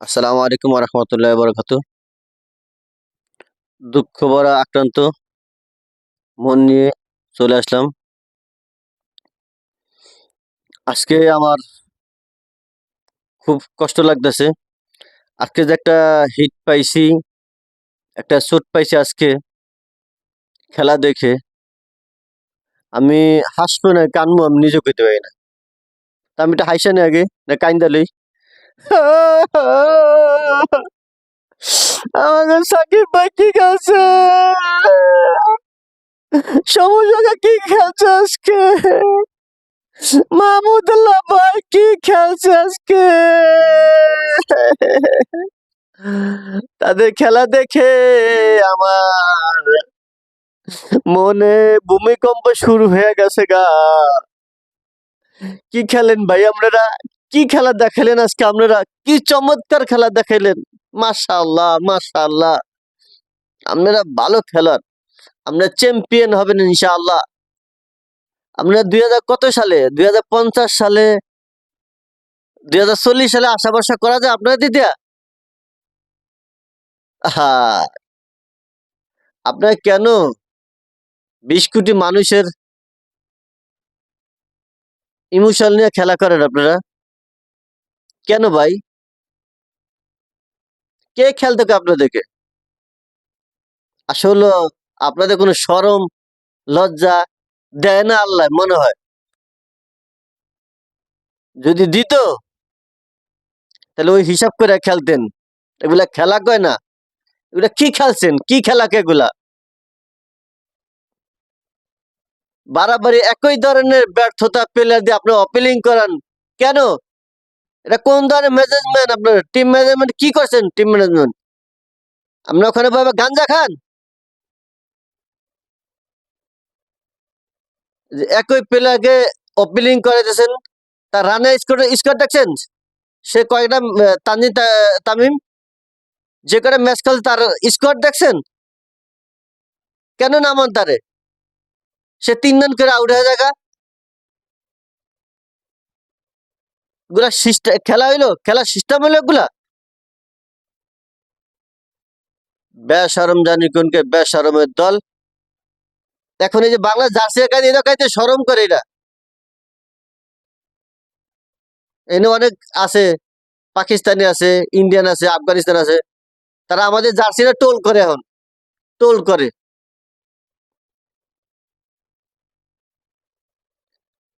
আসসালামু আলাইকুম রহমতুল্লাহ বরকাত দুঃখ ভরা, আক্রান্ত, মন নিয়ে চলে আসলাম। আজকে আমার খুব কষ্ট লাগতেছে। আজকে যে একটা হিট পাইছি, একটা চোট পাইছি আজকে খেলা দেখে। আমি হাসবো না, কানবো, আমি নিজে কইতে পারি না। তা আমি এটা হাইসা নি আগে, না কাইন্দালি আমাকে সাকিব ভাই কি সমুদ্রকে কি খেলছে আজকে? মাহমুদুল্লাহ ভাই কি খেলছে আজকে? তাদের খেলা দেখে আমার মনে ভূমিকম্প শুরু হয়ে গেছে গা। কি খেলেন ভাই আপনারা? কি খেলা দেখালেন আজকে আপনারা? কি চমৎকার খেলা দেখাইলেন মাশাআল্লাহ মাশাআল্লাহ। আপনারা ভালো খেলার আপনারা চ্যাম্পিয়ন হবেন ইনশাআল্লাহ। আপনারা দুই হাজার কত সালে? দুই হাজার পঞ্চাশ সালে? দুই হাজার চল্লিশ সালে আশা ভরসা করা যায় আপনারা দিদিয়া হ্যাঁ আপনারা কেন? বিশ কোটি মানুষের ইমোশন নিয়ে খেলা করেন আপনারা? কেন ভাই? কে খেলতে কে আপনাদেরকে? আসলে আপনাদের কোনো সরম, লজ্জা দেয় না আল্লাহ, মনে হয়? যদি দিত, তাহলে ওই হিসাব করে খেলতেন। এগুলা খেলা কয় না? এগুলা কি খেলছেন? কি খেলা এগুলা? বাড়াবাড়ি একই ধরনের ব্যর্থতা প্লেয়ার দিয়ে আপনি অপিলিং করান, কেন? এটা কোন ধরনের ম্যানেজমেন্ট আপনার? টিম ম্যানেজমেন্ট কি করছেন টিম ম্যানেজমেন্ট আপনার ওখানে ভাবে গাঞ্জা খান। একই প্লেয়ারকে করে দিয়েছেন। তার রানে স্কোর স্কোর দেখছেন? সে কয়েকটা আহ, তানজিদ তা- তামিম যে কটা ম্যাচ খেলছে তার স্কোর দেখছেন? কেন নামান তারে সে তিন রান করে আউট হয়ে জায়গা গুলা খেলা হইল, খেলা সিস্টেম হইল এগুলা। বেসরম জানি কোনকে বেসরমের দল। এখন এই যে বাংলা জার্সি এখানে এরা কাইতে সরম করে এরা। এনে অনেক আছে, পাকিস্তানি আছে, ইন্ডিয়ান আছে, আফগানিস্তান আছে। তারা আমাদের জার্সিরা টোল করে এখন, টোল করে।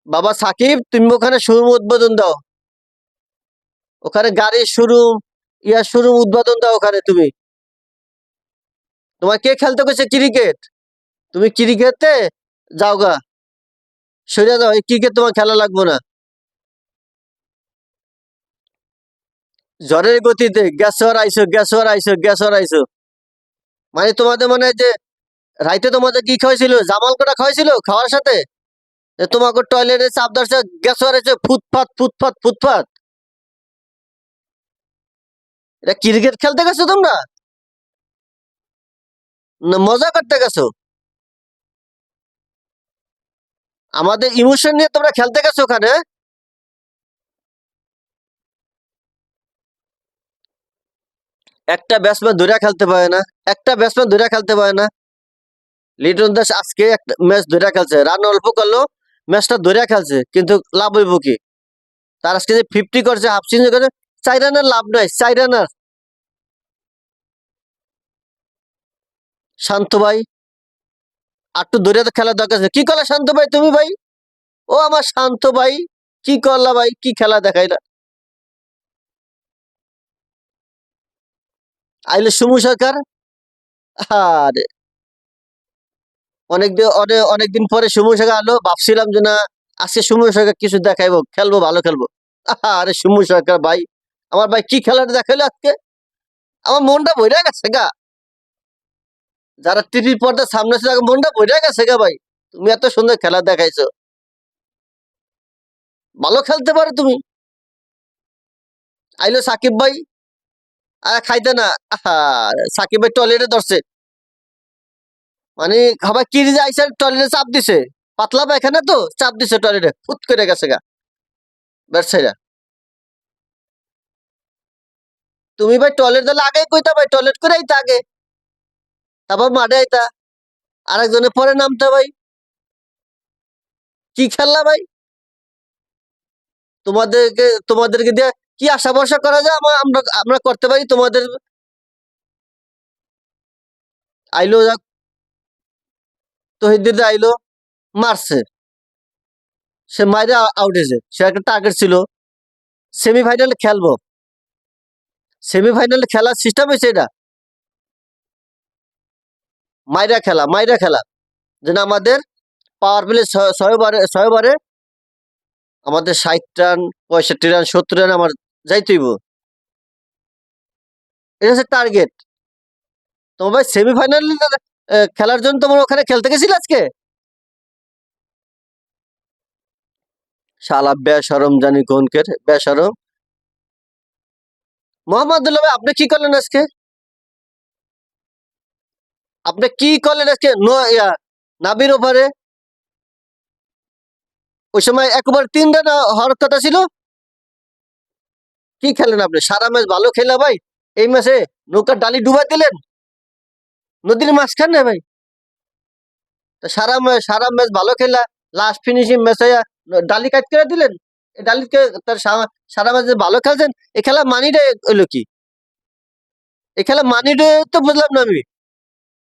বাবা সাকিব, তুমি ওখানে শোরুম উদ্বোধন দাও। ওখানে গাড়ির শোরুম ইয়ার শোরুম উদ্বোধন দাও ওখানে তুমি। তোমার কে খেলতে গেছে ক্রিকেট তুমি ক্রিকেটে যাও গা। সরে যাও ক্রিকেট তোমার খেলা লাগবো না। ঝড়ের গতিতে গ্যাসর আইসো গ্যাসর আইসো গ্যাসর আইসো। মানে তোমাদের মনে যে, রাইতে তোমাদের কি খাওয়াইছিল? জামাল কোটা খাওয়াইছিল খাওয়ার সাথে? তোমাকে টয়লেটে চাপ ধরছে গ্যাসর আইসো ফুটফাট ফুটফাট ফুটফাট এটা ক্রিকেট খেলতে গেছো তোমরা? না, মজা করতে গেছো? আমাদের ইমোশন নিয়ে তোমরা খেলতে গেছো ওখানে? একটা ব্যাটসম্যান ধরে খেলতে পারে না, একটা ব্যাটসম্যান ধরে খেলতে পারে না। লিটন দাস আজকে একটা ম্যাচ ধরে খেলছে। রান অল্প করল ম্যাচটা ধরে খেলছে, কিন্তু লাভ হইব কি? তার আজকে যে ফিফটি করছে হাফ সেঞ্চুরি করে রানের লাভ নাই চার রানার শান্ত ভাই আটটু ধরে তো খেলা দরকার কি করলা শান্ত ভাই তুমি ভাই? ও আমার শান্ত ভাই, কি করলা ভাই? কি খেলা দেখাইলা? আইলে সুমু সরকার? আরে। অনেক অনেক অনেকদিন পরে সুমু সরকার আলো, ভাবছিলাম যে না, আজকে সুমু সরকার কিছু দেখাইবো, খেলব, ভালো খেলব। আরে সুমু সরকার ভাই। আমার ভাই কি খেলাটা দেখাইলো আজকে? আমার মনটা বইরা গেছে গা। যারা টিভির পর্দার সামনে ছিল মনটা বইরা গেছে গা ভাই। তুমি এত সুন্দর খেলা দেখাইছো। ভালো খেলতে পারো তুমি। আইলো সাকিব ভাই। আর খাইতে না। আহা, সাকিব ভাই টয়লেটে ধরছে। মানে খাবার কি যে আইসা টয়লেটে চাপ দিছে। পাতলা পায়খানা তো চাপ দিছে টয়লেটে ফুট করে গেছে গা। ব্যবসায়ীরা তুমি ভাই টয়লেট দিলে আগে কইতা ভাই? টয়লেট করে আইতা আগে। তারপর মাঠে আইতা। আরেকজনের পরে নামতা ভাই। কি খেললা ভাই? তোমাদেরকে তোমাদেরকে দিয়ে কি আশা ভরসা করা যায়? আমা- আমরা আমরা করতে পারি তোমাদের। আইলো যাক। তহিদির আইলো। মারছে। সে মাইরে আউট হয়েছে। সে একটা টার্গেট ছিল। সেমিফাইনালে খেলব। সেমিফাইনালে খেলার সিস্টেম হয়েছে এটা। মাইরা খেলা মাইরা খেলা। যেন আমাদের পাওয়ার প্লে ছয় বারে ছয় বারে আমাদের ষাট রান, পঁয়ষট্টি রান, সত্তর রান আমার যাইতেইব এটা হচ্ছে টার্গেট তোমার ভাই সেমিফাইনাল খেলার জন্য তোমার ওখানে খেলতে গেছিল আজকে? শালা বেসরম জানি কোনকের, বেসরম। মোহাম্মদুল্লাহ ভাই আপনি কি করলেন আজকে? আপনি কি করলেন আজকে? নো নাবির ওভারে ওই সময় একবার তিন রান হওয়ার কথা ছিল? কি খেলেন আপনি? সারা ম্যাচ ভালো খেলা ভাই। এই ম্যাচে নৌকার ডালি ডুবাই দিলেন? নদীর মাঝখানে ভাই। সারা ম্যাচ সারা ম্যাচ ভালো খেলা লাস্ট ফিনিশিং ম্যাচে ডালি কাট করে দিলেন? ডালিকে তার সারা ম্যাচে ভালো খেলছেন এই খেলা মানিটা হইল কি? এই খেলা মানিটা তো বুঝলাম না আমি।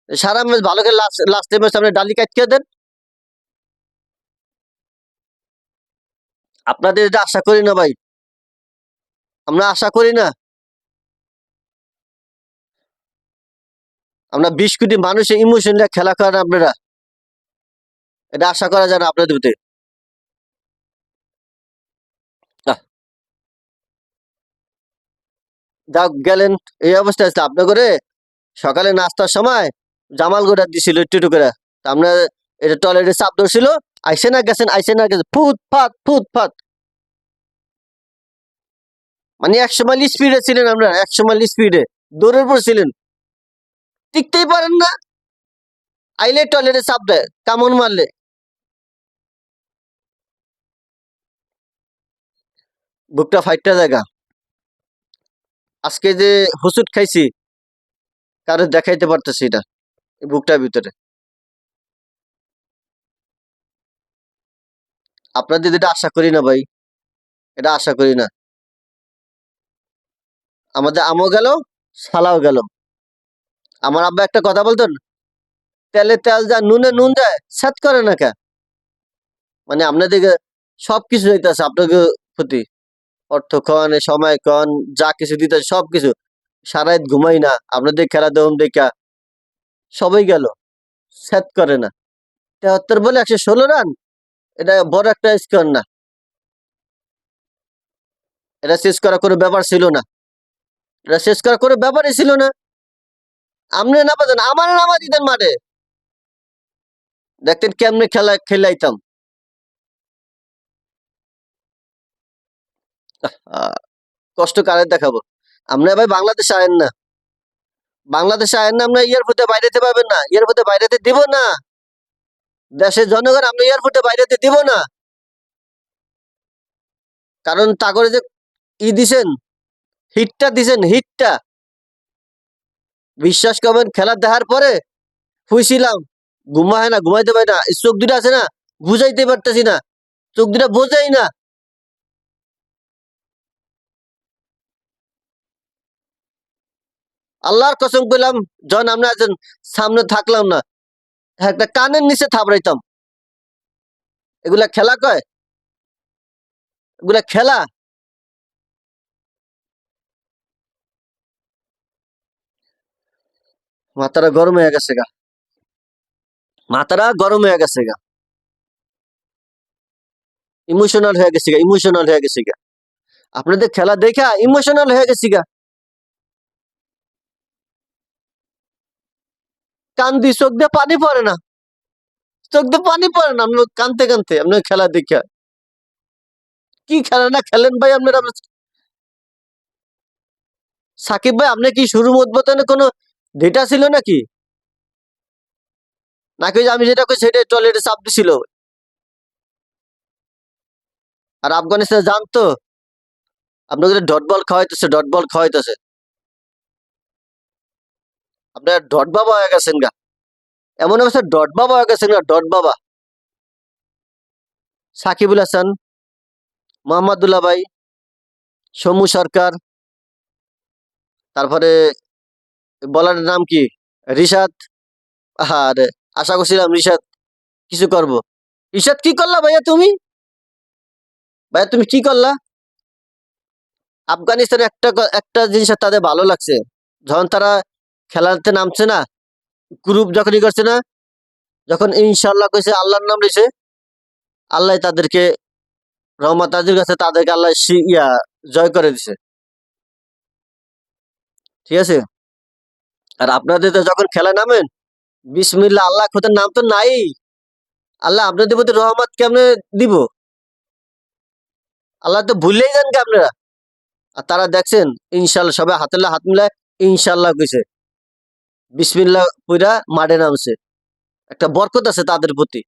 সারা ম্যাচ ভালো খেলে লাস্ট লাস্ট ম্যাচ আপনি ডালি কাট করে দেন? আপনাদের এটা আশা করি না ভাই। আমরা আশা করি না। আমরা বিশ কোটি মানুষের ইমোশন খেলা করেন আপনারা। এটা আশা করা যায় না আপনাদের প্রতি আহ। যাক, গেলেন। এই অবস্থা আছে আপনার করে সকালে নাস্তার সময় জামাল গোড়া দিছিল একটু করে। আমরা এটা টয়লেটে চাপ ধরছিল, আইসে না গেছেন, আইসে না গেছেন। ফুট ফাট ফুট ফাট। মানে একশো মাইল স্পিডে ছিলেন আমরা একশো মাইল স্পিডে দৌড়ের পর ছিলেন। টিকতেই পারেন না। আইলে টয়লেটে চাপ দেয়, কামড় মারলে। বুকটা ফাইটটা জায়গা। আজকে যে হুসুট খাইছি, কারও দেখাইতে পারতেছি এটা বুকটার ভিতরে। আপনাদের এটা আশা করি না ভাই, এটা আশা করি না। আমাদের আমও গেল, সালাও গেল। আমার আব্বা একটা কথা বলতেন, তেলে তেল যা নুনে নুন যায় সাত করে না কে? মানে আপনাদেরকে সবকিছু যাইতেছে আপনাদের প্রতি অর্থ এ সময় কন যা কিছু দিতে সব কিছু সারাইত ঘুমাই না, আপনাদের খেলা দেবম দেখা। সবাই গেল সেট করে না। তেহাত্তর বলে একশো ষোলো রান? এটা বড় একটা স্কোর না। এটা শেষ করা কোনো ব্যাপার ছিল না। এটা শেষ করা কোনো ব্যাপারই ছিল না। আপনি না পাতেন, আমার নামা দিতেন মাঠে। দেখতেন কেমনে খেলা, খেলাইতাম। কষ্ট কারে দেখাবো? আমরা ভাই বাংলাদেশে আয়েন না। বাংলাদেশে আয়েন না, আমরা এয়ারপোর্টে বাইরেতে পাবেন না। এয়ারপোর্টে বাইরেতে দিব না। দেশের জনগণ, আমরা এয়ারপোর্টে বাইরেতে দিব না। কারণ তা করে যে ই দিছেন, হিটটা দিছেন, হিটটা। বিশ্বাস করবেন, খেলা দেখার পরে শুইছিলাম। ঘুমায় না, ঘুমাইতে পারি না। চোখ দুটা আছে না, বুঝাইতে পারতেছি না। চোখ দুটা বোঝাই না। আল্লাহর কসম পেলাম যখন আমরা একজন সামনে থাকলাম না, একটা কানের নিচে থাপড়াইতাম এগুলা খেলা কয়? এগুলা খেলা? মাথাটা গরম হয়ে গেছে গা। মাথাটা গরম হয়ে গেছে গা। ইমোশনাল হয়ে গেছে গা ইমোশনাল হয়ে গেছে গা। আপনাদের খেলা দেখা ইমোশনাল হয়ে গেছি গা। কান্দি, চোখ দিয়ে পানি পড়ে না। চোখ দিয়ে পানি পড়ে না। আপনার কানতে কানতে আপনার খেলা দেখা। কি খেলা না খেলেন ভাই আপনারা? সাকিব ভাই, আপনি কি শুরু উদ্বোধনে কোনো ডেটা ছিল নাকি? নাকি আমি যেটা কই সেটা টয়লেটে চাপ দিছিল? আর আফগানিস্তান জানতো? আপনাকে ডট বল খাওয়াইতেছে, ডট বল খাওয়াইতেছে। আপনার ডট বাবা হয়ে গেছেন গা। এমন অবস্থা, ডট বাবা হয়ে গেছেন গা, ডট বাবা। সাকিবুল হাসান, মোহাম্মদুল্লাহ ভাই সমু সরকার, তারপরে বলার নাম কি? রিশাদ। আর আশা করছিলাম রিশাদ কিছু করব। রিশাদ কি করলা ভাইয়া তুমি? ভাইয়া তুমি কি করলা? আফগানিস্তানের একটা একটা জিনিস তাদের ভালো লাগছে। যখন তারা খেলাতে নামছে না। গ্রুপ যখনই করছে না, যখন ইনশাল্লাহ কইছে আল্লাহর নাম রয়েছে আল্লাহ তাদেরকে রহমত তাদের কাছে তাদেরকে আল্লাহ ইয়া, জয় করে দিছে। ঠিক আছে? আর আপনাদের তো যখন খেলা নামেন বিসমিল্লা আল্লাহ খোদার নাম তো নাই। আল্লাহ আপনাদের প্রতি রহমত কেমনে দিব? আল্লাহ তো ভুললেই যান কে আপনারা। আর তারা দেখছেন ইনশাল্লাহ সবাই হাতেল্লা হাত মিলায় ইনশাল্লাহ কইছে। বিসমিল্লাহ পুরা মাঠে নামছে। একটা বরকত আছে তাদের প্রতি।